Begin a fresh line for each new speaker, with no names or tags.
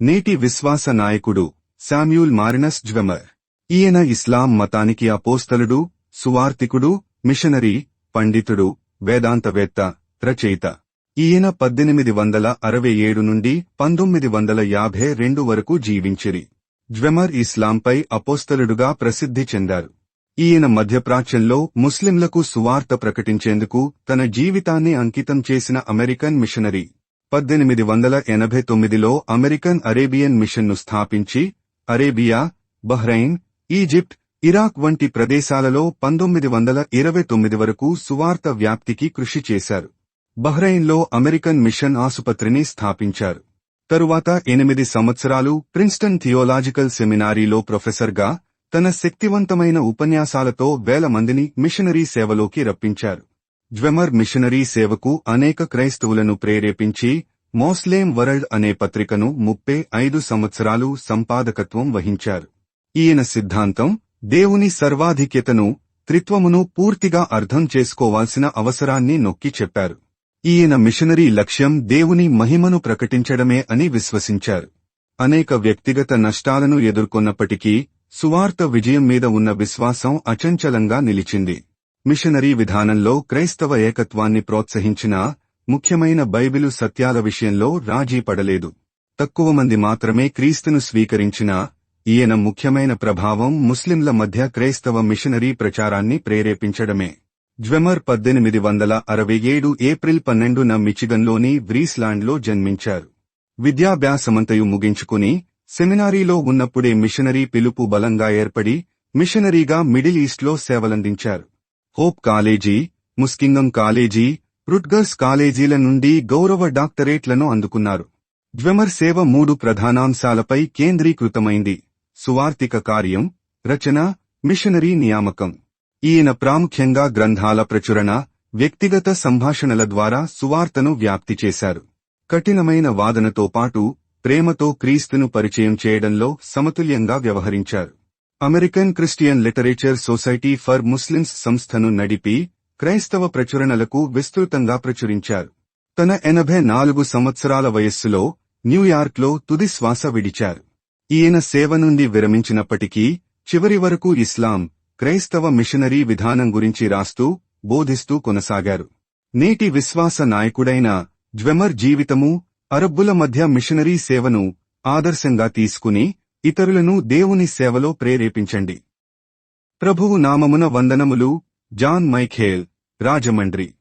నేటి విశ్వాస నాయకుడు శామ్యూల్ మారినస్ జ్వెమర్. ఈయన ఇస్లాం మతానికి అపోస్తలుడు సువార్తికుడు మిషనరీ పండితుడు వేదాంతవేత్త రచయిత. ఈయన పద్దెనిమిది వందల అరవై ఏడు నుండి పంతొమ్మిది వందల యాభై రెండు వరకు జీవించిరి. జ్వెమర్ ఇస్లాంపై అపోస్తలుడుగా ప్రసిద్ధి చెందారు. ఈయన మధ్యప్రాచ్యంలో ముస్లింలకు సువార్త ప్రకటించేందుకు తన జీవితాన్ని అంకితం చేసిన అమెరికన్ మిషనరీ. పద్దెనిమిది వందల ఎనభై తొమ్మిదిలో అమెరికన్ అరేబియన్ మిషన్ను స్థాపించి అరేబియా బహ్రైన్ ఈజిప్ట్ ఇరాక్ వంటి ప్రదేశాలలో పంతొమ్మిది వందల ఇరవై తొమ్మిది వరకు సువార్త వ్యాప్తికి కృషి చేశారు. బహ్రైన్లో అమెరికన్ మిషన్ ఆసుపత్రిని స్థాపించారు. తరువాత ఎనిమిది సంవత్సరాలు ప్రిన్స్టన్ థియోలాజికల్ సెమినారీలో ప్రొఫెసర్గా తన శక్తివంతమైన ఉపన్యాసాలతో వేల మందిని మిషనరీ సేవలోకి రప్పించారు. జ్వెమర్ మిషనరీ సేవకు అనేక క్రైస్తవులను ప్రేరేపించి మోస్లేం వరల్డ్ అనే పత్రికను ముప్పై ఐదు సంవత్సరాలు సంపాదకత్వం వహించారు ఈయన సిద్ధాంతం దేవుని సర్వాధిక్యతను త్రిత్వమును పూర్తిగా అర్థం చేసుకోవాల్సిన అవసరాన్ని నొక్కి చెప్పారు ఈయన మిషనరీ లక్ష్యం దేవుని మహిమను ప్రకటించడమే అని విశ్వసించారు అనేక వ్యక్తిగత నష్టాలను ఎదుర్కొన్నప్పటికీ సువార్త విజయం మీద ఉన్న విశ్వాసం అచంచలంగా నిలిచింది మిషనరీ విధానంలో క్రైస్తవ ఏకత్వాన్ని ప్రోత్సహించినా ముఖ్యమైన బైబిలు సత్యాల విషయంలో రాజీ పడలేదు. తక్కువ మంది మాత్రమే క్రీస్తును స్వీకరించినా ఈయన ముఖ్యమైన ప్రభావం ముస్లింల మధ్య క్రైస్తవ మిషనరీ ప్రచారాన్ని ప్రేరేపించడమే. జ్వెమర్ పద్దెనిమిది వందల అరవై ఏడు ఏప్రిల్ పన్నెండున మిచిగన్లోని వ్రీస్లాండ్లో జన్మించారు. విద్యాభ్యాసమంతయు ముగించుకుని సెమినారీలో ఉన్నప్పుడే మిషనరీ పిలుపు బలంగా ఏర్పడి మిషనరీగా మిడిల్ ఈస్ట్లో సేవలందించారు. Hope college Muskingum college Rutgers కాలేజీల నుండి గౌరవ డాక్టరేట్లను అందుకున్నారు. ద్వెమర్ సేవ మూడు ప్రధానాంశాలపై కేంద్రీకృతమైంది. సువార్తిక కార్యం రచన మిషనరీ నియామకం. ఈయన ప్రాముఖ్యంగా గ్రంథాల ప్రచురణ వ్యక్తిగత సంభాషణల ద్వారా సువార్తను వ్యాప్తి చేశారు. కఠినమైన వాదనతో పాటు ప్రేమతో క్రీస్తును పరిచయం చేయడంలో సమతుల్యంగా వ్యవహరించారు. American Christian literature society for Muslims సంస్థను నడిపి క్రైస్తవ ప్రచురణలకు విస్తృతంగా ప్రచురించారు. తన ఎనభై నాలుగు సంవత్సరాల వయస్సులో న్యూయార్క్లో తుది శ్వాస విడిచారు. ఈయన సేవ నుండి విరమించినప్పటికీ చివరి వరకు ఇస్లాం క్రైస్తవ మిషనరీ విధానం గురించి రాస్తూ బోధిస్తూ కొనసాగారు. నేటి విశ్వాస నాయకుడైన జ్వెమర్ జీవితము అరబ్బుల మధ్య మిషనరీ సేవను ఆదర్శంగా తీసుకుని ఇతరులను దేవుని సేవలో ప్రేరేపించండి. ప్రభువు నామమున వందనములు జాన్ మైఖేల్ రాజమండ్రి.